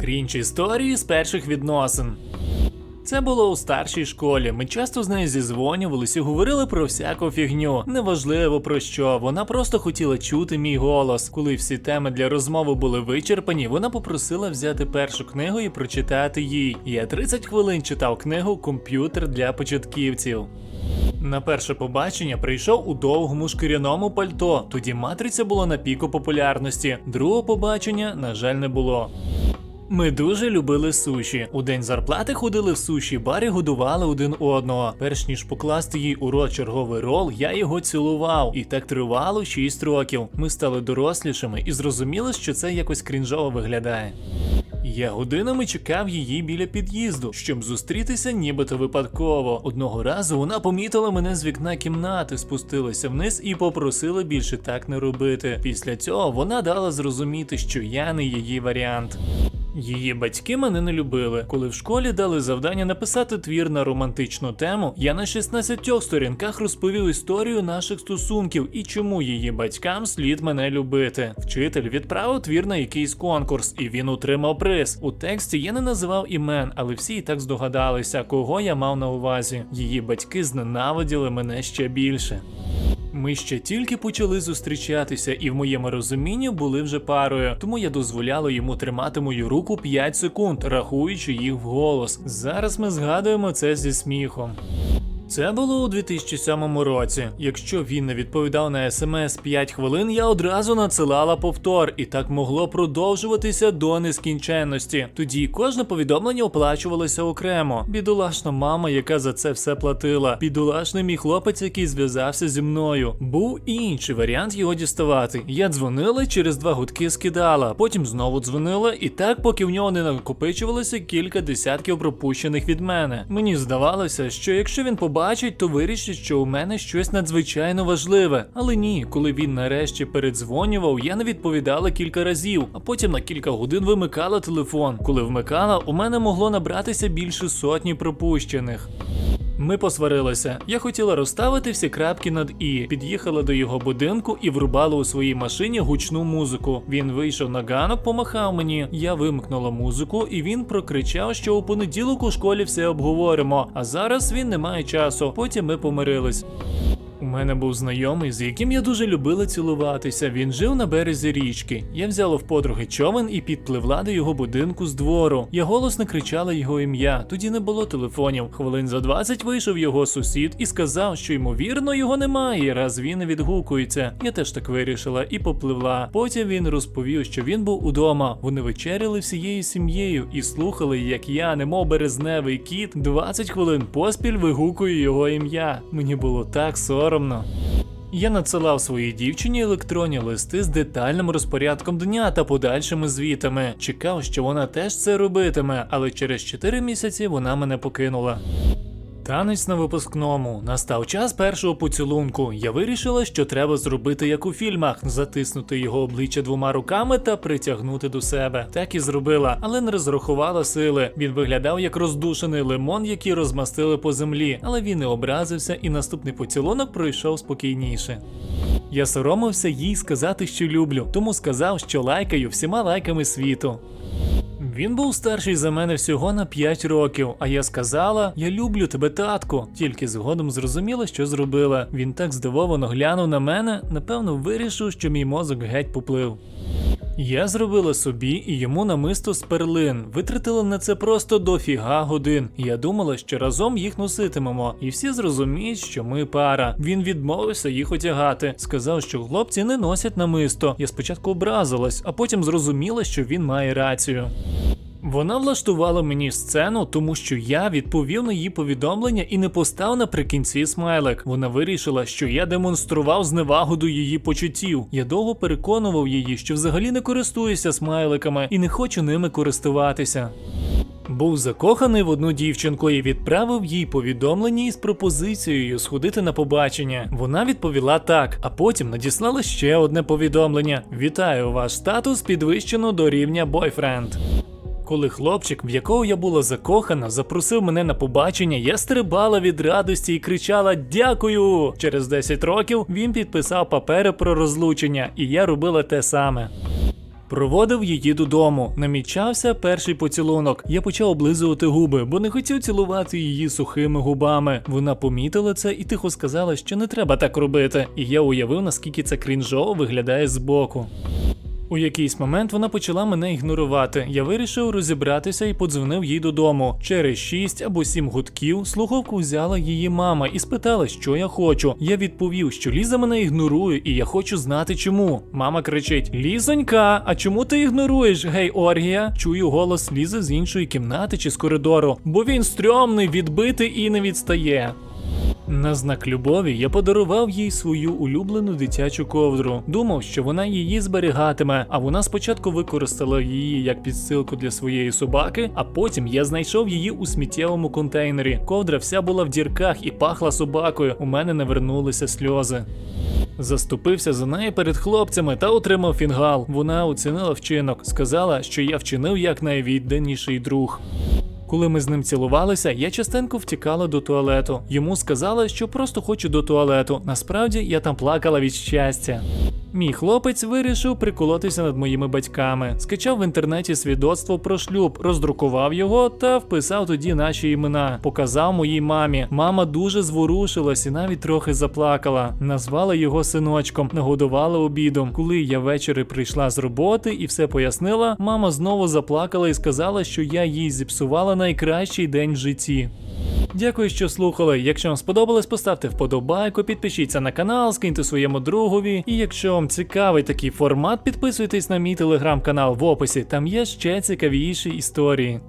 Крінч історії з перших відносин. Це було у старшій школі. Ми часто з нею зізвонювалися і говорили про всяку фігню. Неважливо про що. Вона просто хотіла чути мій голос. Коли всі теми для розмови були вичерпані, вона попросила взяти першу книгу і прочитати їй. Я 30 хвилин читав книгу Комп'ютер для початківців. На перше побачення прийшов у довгому шкіряному пальто. Тоді матриця була на піку популярності. Другого побачення, на жаль, не було. Ми дуже любили суші. У день зарплати ходили в суші, барі годували один одного. Перш ніж покласти їй у рот черговий рол, я його цілував. І так тривало 6 років. Ми стали дорослішими і зрозуміли, що це якось крінжово виглядає. Я годинами чекав її біля під'їзду, щоб зустрітися нібито випадково. Одного разу вона помітила мене з вікна кімнати, спустилася вниз і попросила більше так не робити. Після цього вона дала зрозуміти, що я не її варіант. Її батьки мене не любили. Коли в школі дали завдання написати твір на романтичну тему, я на 16 сторінках розповів історію наших стосунків і чому її батькам слід мене любити. Вчитель відправив твір на якийсь конкурс, і він отримав приз. У тексті я не називав імен, але всі і так здогадалися, кого я мав на увазі. Її батьки зненавиділи мене ще більше. Ми ще тільки почали зустрічатися, і в моєму розумінні були вже парою, тому я дозволяла йому тримати мою руку 5 секунд, рахуючи їх вголос. Зараз ми згадуємо це зі сміхом. Це було у 2007 році. Якщо він не відповідав на смс 5 хвилин, я одразу надсилала повтор, і так могло продовжуватися до нескінченності. Тоді кожне повідомлення оплачувалося окремо. Бідолашна мама, яка за це все платила. Бідолашний мій хлопець, який зв'язався зі мною. Був і інший варіант його діставати. Я дзвонила, через два гудки скидала, потім знову дзвонила, і так, поки в нього не накопичувалося кілька десятків пропущених від мене. Мені здавалося, що якщо він побачить, то вирішить, що у мене щось надзвичайно важливе. Але ні, коли він нарешті передзвонював, я не відповідала кілька разів, а потім на кілька годин вимикала телефон. Коли вмикала, у мене могло набратися більше сотні пропущених. Ми посварилися. Я хотіла розставити всі крапки над і. Під'їхала до його будинку і врубала у своїй машині гучну музику. Він вийшов на ганок, помахав мені. Я вимкнула музику, і він прокричав, що у понеділок у школі все обговоримо. А зараз він не має часу. Потім ми помирились. У мене був знайомий, з яким я дуже любила цілуватися. Він жив на березі річки. Я взяла в подруги човен і підпливла до його будинку з двору. Я голосно кричала його ім'я. Тоді не було телефонів. Хвилин за 20 вийшов його сусід і сказав, що ймовірно його немає, раз він відгукується. Я теж так вирішила і попливла. Потім він розповів, що він був удома. Вони вечеряли всією сім'єю і слухали, як я, немов березневий кіт, 20 хвилин поспіль вигукую його ім'я. Мені було так соромно. Я надсилав своїй дівчині електронні листи з детальним розпорядком дня та подальшими звітами. Чекав, що вона теж це робитиме, але через 4 місяці вона мене покинула. Танець на випускному. Настав час першого поцілунку. Я вирішила, що треба зробити як у фільмах: затиснути його обличчя двома руками та притягнути до себе. Так і зробила, але не розрахувала сили. Він виглядав як роздушений лимон, який розмастили по землі, але він не образився, і наступний поцілунок пройшов спокійніше. Я соромився їй сказати, що люблю, тому сказав, що лайкаю всіма лайками світу. Він був старший за мене всього на 5 років, а я сказала: Я люблю тебе, татку. Тільки згодом зрозуміла, що зробила. Він так здивовано глянув на мене, напевно, вирішив, що мій мозок геть поплив. Я зробила собі і йому намисто з перлин. Витратила на це просто дофіга годин. Я думала, що разом їх носитимемо, і всі зрозуміють, що ми пара. Він відмовився їх одягати. Сказав, що хлопці не носять намисто. Я спочатку образилась, а потім зрозуміла, що він має рацію. Вона влаштувала мені сцену, тому що я відповів на її повідомлення і не постав наприкінці смайлик. Вона вирішила, що я демонстрував зневагу до її почуттів. Я довго переконував її, що взагалі не користуюся смайликами і не хочу ними користуватися. Був закоханий в одну дівчинку і відправив їй повідомлення із пропозицією сходити на побачення. Вона відповіла так, а потім надіслала ще одне повідомлення: Вітаю, ваш статус підвищено до рівня бойфренд. Коли хлопчик, в якого я була закохана, запросив мене на побачення, я стрибала від радості і кричала Дякую! Через 10 років він підписав папери про розлучення, і я робила те саме. Проводив її додому. Намічався перший поцілунок. Я почав облизувати губи, бо не хотів цілувати її сухими губами. Вона помітила це і тихо сказала, що не треба так робити. І я уявив, наскільки це крінжово виглядає збоку. У якийсь момент вона почала мене ігнорувати. Я вирішив розібратися і подзвонив їй додому. Через 6 або 7 гудків слухавку взяла її мама і спитала, що я хочу. Я відповів, що Ліза мене ігнорує, і я хочу знати чому. Мама кричить: Лізонька, а чому ти ігноруєш? Гей, Оргія? Чую голос Лізи з іншої кімнати чи з коридору, бо він стрьомний, відбитий і не відстає. На знак любові я подарував їй свою улюблену дитячу ковдру. Думав, що вона її зберігатиме, а вона спочатку використала її як підстилку для своєї собаки, а потім я знайшов її у сміттєвому контейнері. Ковдра вся була в дірках і пахла собакою. У мене не вернулися сльози. Заступився за неї перед хлопцями та отримав фінгал. Вона оцінила вчинок, сказала, що я вчинив як найвідданіший друг. Коли ми з ним цілувалися, я частенько втікала до туалету. Йому сказала, що просто хочу до туалету. Насправді я там плакала від щастя. Мій хлопець вирішив приколотися над моїми батьками, скачав в інтернеті свідоцтво про шлюб, роздрукував його та вписав тоді наші імена. Показав моїй мамі. Мама дуже зворушилась і навіть трохи заплакала. Назвала його синочком, нагодувала обідом. Коли я ввечері прийшла з роботи і все пояснила, мама знову заплакала і сказала, що я їй зіпсувала найкращий день в житті. Дякую, що слухали. Якщо вам сподобалось, поставте вподобайку, підпишіться на канал, скиньте своєму другові. І якщо вам цікавий такий формат, підписуйтесь на мій телеграм-канал в описі. Там є ще цікавіші історії.